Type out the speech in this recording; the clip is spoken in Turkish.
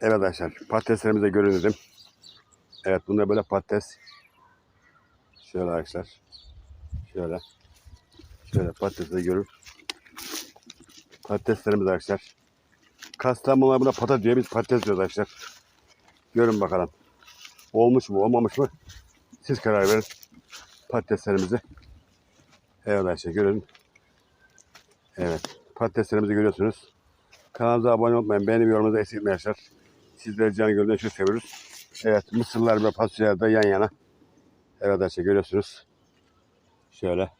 Evet arkadaşlar patateslerimizi de görün dedim. Evet bunda böyle patates. Şöyle arkadaşlar. Şöyle. Şöyle patatesi de görün. Patateslerimiz arkadaşlar. Kastamonular buna pata diyor. Biz patates diyoruz arkadaşlar. Görün bakalım. Olmuş mu olmamış mı? Siz karar verin. Patateslerimizi. Evet arkadaşlar görün. Evet. Patateslerimizi görüyorsunuz. Kanalımıza abone olmayın. Beğeni ve yorumunuzu eksiltmeyin arkadaşlar. Sizleri canı gönülden çok seviyoruz. Evet mısırlar ve fasulyeler de yan yana. Evet arkadaşlar görüyorsunuz. Şöyle.